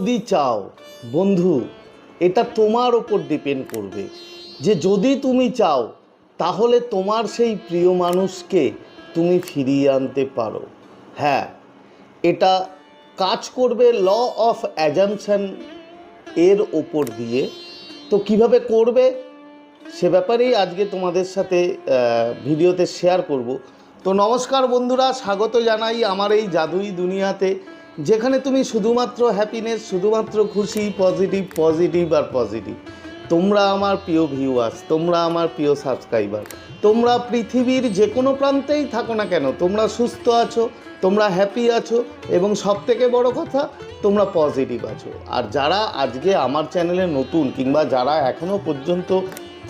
যদি চাও, বন্ধু, এটা তোমার ওপর ডিপেন্ড করবে। যে যদি তুমি চাও, তাহলে তোমার সেই প্রিয় মানুষকে তুমি ফিরিয়ে আনতে পারো। হ্যাঁ এটা কাজ করবে ল অফ অ্যাজামশন এর ওপর দিয়ে। তো কীভাবে করবে? সে ব্যাপারেই আজকে তোমাদের সাথে ভিডিওতে শেয়ার করব। তো নমস্কার বন্ধুরা, স্বাগত জানাই আমার এই জাদুই দুনিয়াতে। যেখানে তুমি শুধুমাত্র হ্যাপিনেস শুধুমাত্র খুশি পজিটিভ পজিটিভ আর পজিটিভ তোমরা আমার প্রিয় ভিউয়ার্স তোমরা আমার প্রিয় সাবস্ক্রাইবার তোমরা পৃথিবীর যে কোনো প্রান্তেই থাকো না কেন, তোমরা সুস্থ আছো, তোমরা হ্যাপি আছো এবং সব থেকে বড় কথা, তোমরা পজিটিভ আছো। আর যারা আজকে আমার চ্যানেলে নতুন কিংবা যারা এখনও পর্যন্ত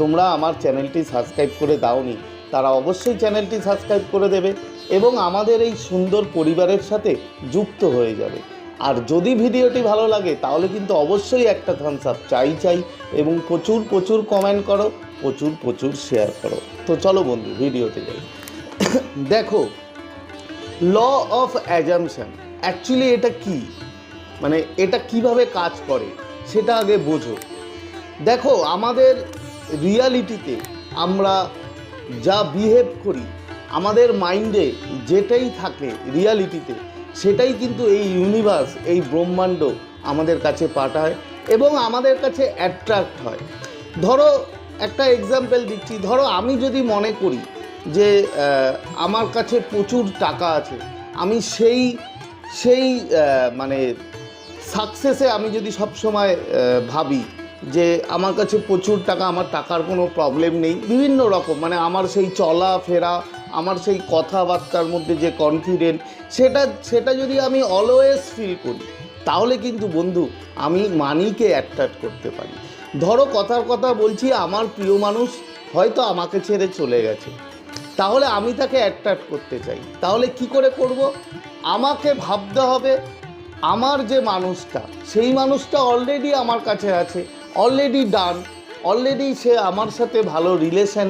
তোমরা আমার চ্যানেলটি সাবস্ক্রাইব করে দাওনি, তারা অবশ্যই চ্যানেলটি সাবস্ক্রাইব করে দেবে। এবং আমাদের এই সুন্দর পরিবারের সাথে যুক্ত হয়ে যাবে। আর যদি ভিডিওটি ভালো লাগে, তাহলে কিন্তু অবশ্যই একটা থামস আপ চাই চাই এবং প্রচুর প্রচুর কমেন্ট করো, প্রচুর প্রচুর শেয়ার করো। তো চলো বন্ধু, ভিডিওতে যাই। দেখো ল অফ অ্যাজামশন অ্যাকচুয়ালি এটা কি? মানে এটা কীভাবে কাজ করে, সেটা আগে বোঝো। দেখো, আমাদের রিয়ালিটিতে আমরা যা বিহেভ করি আমাদের মাইন্ডে যেটাই থাকে রিয়ালিটিতে সেটাই কিন্তু এই ইউনিভার্স এই ব্রহ্মাণ্ড আমাদের কাছে পাঠায় এবং আমাদের কাছে অ্যাট্রাক্ট হয়। ধরো একটা এক্সাম্পল দিচ্ছি, ধরো আমি যদি মনে করি যে আমার কাছে প্রচুর টাকা আছে, আমি সেই সেই মানে সাকসেসে আমি যদি সবসময় ভাবি যে, আমার কাছে প্রচুর টাকা, আমার টাকার কোনো প্রবলেম নেই, বিভিন্ন রকম মানে আমার সেই চলা ফেরা আমার সেই কথাবার্তার মধ্যে যে কনফিডেন্ট সেটা সেটা যদি আমি অলওয়েজ ফিল করি, তাহলে কিন্তু বন্ধু আমি মানিকে অ্যাট্রাক্ট করতে পারি। ধরো কথার কথা বলছি, আমার প্রিয় মানুষ হয়তো আমাকে ছেড়ে চলে গেছে। তাহলে আমি তাকে অ্যাট্রাক্ট করতে চাই। তাহলে কি করে করব? আমাকে ভাবতে হবে, আমার যে মানুষটা, সেই মানুষটা অলরেডি আমার কাছে আছে অলরেডি ডান অলরেডি সে আমার সাথে ভালো রিলেশন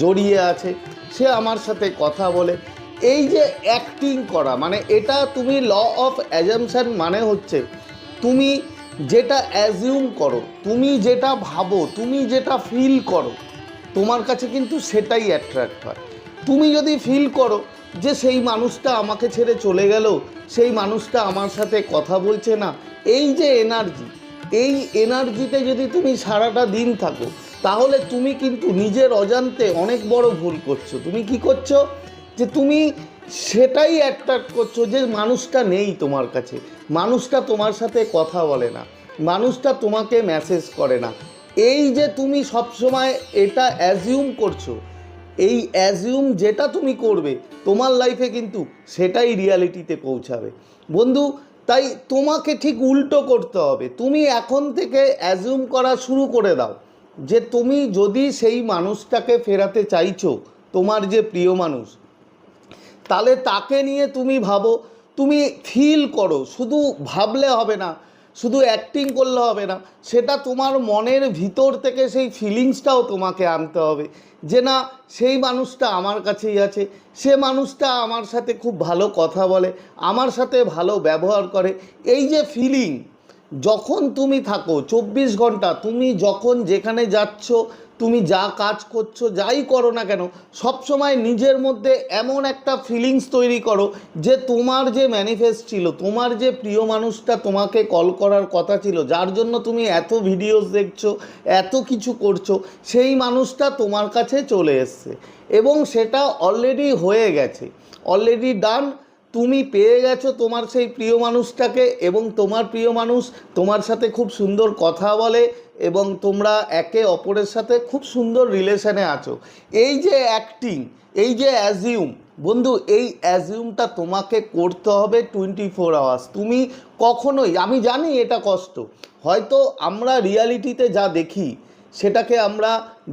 জড়িয়ে আছে। সে আমার সাথে কথা বলে। এই যে অ্যাক্টিং করা মানে এটা তুমি ল অফ অ্যাজামশান মানে হচ্ছে, তুমি যেটা অ্যাজিউম করো, তুমি যেটা ভাবো, তুমি যেটা ফিল করো, তোমার কাছে কিন্তু সেটাই অ্যাট্রাক্ট হয়। তুমি যদি ফিল করো যে সেই মানুষটা আমাকে ছেড়ে চলে গেল, সেই মানুষটা আমার সাথে কথা বলছে না, এই যে এনার্জি এই এনার্জিতে যদি তুমি সারাটা দিন থাকো তাহলে তুমি কিন্তু নিজের অজান্তে অনেক বড় ভুল করছ। তুমি কি করছ? যে তুমি সেটাই অ্যাট্রাক্ট করছ যে মানুষটা নেই তোমার কাছে। মানুষটা তোমার সাথে কথা বলে না। মানুষটা তোমাকে মেসেজ করে না। এই যে তুমি সবসময় এটা অ্যাজিউম করছ, এই অ্যাজিউম যেটা তুমি করবে, তোমার লাইফে কিন্তু সেটাই রিয়ালিটিতে পৌঁছাবে। বন্ধু, তাই তোমাকে ঠিক উল্টো করতে হবে। তুমি এখন থেকে অ্যাজিউম করা শুরু করে দাও। যে তুমি যদি সেই মানুষটাকে ফেরাতে চাইছো, তোমার যে প্রিয় মানুষ, তাহলে তাকে নিয়ে তুমি ভাবো, তুমি ফিল করো, শুধু ভাবলে হবে না, শুধু অ্যাক্টিং করলে হবে না, সেটা তোমার মনের ভিতর থেকে সেই ফিলিংসটাও তোমাকে আনতে হবে, যে না, সেই মানুষটা আমার কাছেই আছে, সে মানুষটা আমার সাথে খুব ভালো কথা বলে, আমার সাথে ভালো ব্যবহার করে, এই যে ফিলিং যখন তুমি থাকো, চব্বিশ ঘণ্টা তুমি যখন যেখানে যাচ্ছ, তুমি যা কাজ করছ, যাই করো না কেন, সবসময় নিজের মধ্যে এমন একটা ফিলিংস তৈরি করো যে তোমার যে ম্যানিফেস্ট ছিল, তোমার যে প্রিয় মানুষটা তোমাকে কল করার কথা ছিল, যার জন্য তুমি এত ভিডিওস দেখছ, এত কিছু করছ, সেই মানুষটা তোমার কাছে চলে এসছে। এবং সেটা অলরেডি হয়ে গেছে অলরেডি ডান তুমি পেয়ে গেছো তোমার সেই প্রিয় মানুষটাকে এবং তোমার প্রিয় মানুষ তোমার সাথে খুব সুন্দর কথা বলে এবং তোমরা একে অপরের সাথে খুব সুন্দর রিলেশনে আছো। এই যে অ্যাক্টিং এই যে অ্যাজিউম বন্ধু, এই অ্যাজিউমটা তোমাকে করতে হবে টোয়েন্টি ফোর আওয়ার্স তুমি কখনোই, আমি জানি এটা কষ্ট, হয়তো আমরা রিয়ালিটিতে যা দেখি সেটাকে আমরা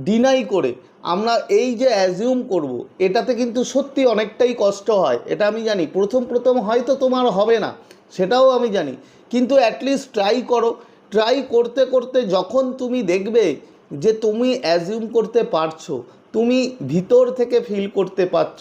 ডিনাই করে আমরা এই যে অ্যাজিউম করব, এটাতে কিন্তু সত্যি অনেকটাই কষ্ট হয়, এটা আমি জানি। প্রথম প্রথম হয়তো তোমার হবে না, সেটাও আমি জানি। কিন্তু অ্যাটলিস্ট ট্রাই করো। ট্রাই করতে করতে যখন তুমি দেখবে যে তুমি অ্যাজিউম করতে পারছ, তুমি ভিতর থেকে ফিল করতে পারছ,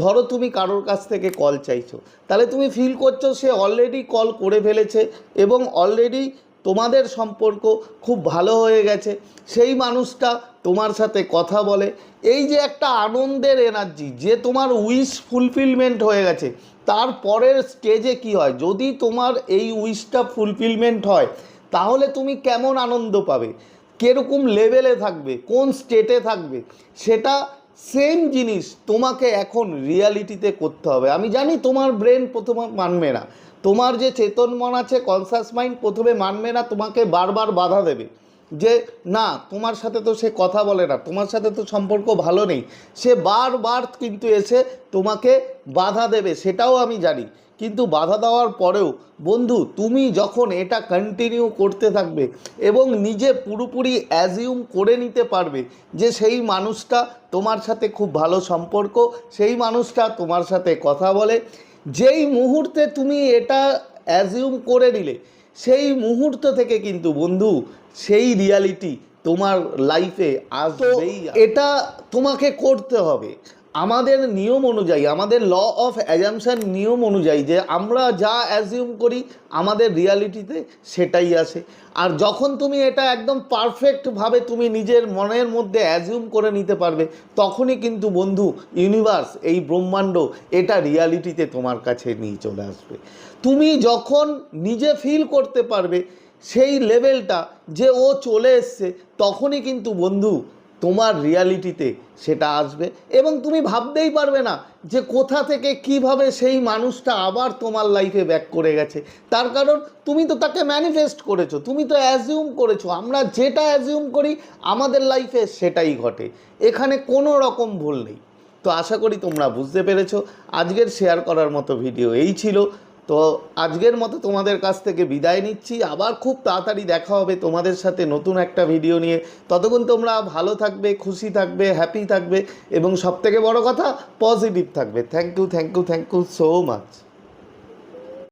ধরো তুমি কারোর কাছ থেকে কল চাইছো, তাহলে তুমি ফিল করছ সে অলরেডি কল করে ফেলেছে এবং অলরেডি তোমাদের সম্পর্ক খুব ভালো হয়ে গেছে। সেই মানুষটা তোমার সাথে কথা বলে। এই যে একটা আনন্দের এনার্জি যে তোমার উইশ ফুলফিলমেন্ট হয়ে গেছে তারপরের স্টেজে কি হয়? যদি তোমার এই উইশটা ফুলফিলমেন্ট হয়, তাহলে তুমি কেমন আনন্দ পাবে? কীরকম লেভেলে থাকবে? কোন স্টেটে থাকবে? সেটা সেম জিনিস তোমাকে এখন রিয়ালিটিতে করতে হবে। আমি জানি তোমার ব্রেন প্রথমে মানবে না। তোমার যে চেতন মন আছে কনসাস মাইন্ড প্রথমে মানবে না, তোমাকে বারবার বাধা দেবে। যে, না, তোমার সাথে তো সে কথা বলে না, তোমার সাথে তো সম্পর্ক ভালো নেই। সে বারবার কিন্তু এসে তোমাকে বাধা দেবে, সেটাও আমি জানি। কিন্তু বাধা দেওয়ার পরেও বন্ধু তুমি যখন এটা কন্টিনিউ করতে থাকবে এবং নিজে পুরোপুরি অ্যাজিউম করে নিতে পারবে যে সেই মানুষটা তোমার সাথে খুব ভালো সম্পর্ক সেই মানুষটা তোমার সাথে কথা বলে যেই মুহূর্তে তুমি এটা অ্যাজিউম করে নিলে সেই মুহূর্ত থেকে কিন্তু বন্ধু সেই রিয়ালিটি তোমার লাইফে আসবেই এটা তোমাকে করতে হবে। আমাদের নিয়ম অনুযায়ী, আমাদের ল অফ অ্যাজামশন নিয়ম অনুযায়ী যে আমরা যা অ্যাজিউম করি, আমাদের রিয়ালিটিতে সেটাই আসে আর যখন তুমি এটা একদম পারফেক্টভাবে তুমি নিজের মনের মধ্যে অ্যাজিউম করে নিতে পারবে, তখনই কিন্তু বন্ধু ইউনিভার্স এই ব্রহ্মাণ্ড, এটা রিয়ালিটিতে তোমার কাছে নিয়ে চলে আসবে। তুমি যখন নিজে ফিল করতে পারবে, সেই লেভেলটা যে ও চলে এসছে, তখনই কিন্তু বন্ধু, তোমার রিয়ালিটিতে সেটা আসবে। এবং তুমি ভাবতেই পারবে না যে কোথা থেকে কীভাবে সেই মানুষটা আবার তোমার লাইফে ব্যাক করে গেছে। তার কারণ তুমি তো তাকে ম্যানিফেস্ট করেছ, তুমি তো অ্যাজিউম করেছ। আমরা যেটা অ্যাজিউম করি, আমাদের লাইফে সেটাই ঘটে। এখানে কোনো রকম ভুল নেই। তো আশা করি তোমরা বুঝতে পেরেছ। আজকের শেয়ার করার মতো ভিডিও এই ছিল। তো আজকের মতো তোমাদের কাছ থেকে বিদায় নিচ্ছি। আবার খুব তাড়াতাড়ি দেখা হবে তোমাদের সাথে নতুন একটা ভিডিও নিয়ে। ততক্ষণ তোমরা ভালো থাকবে, খুশি থাকবে হ্যাপি থাকবে এবং সবথেকে বড় কথা পজিটিভ থাকবে। Thank you thank you thank you so much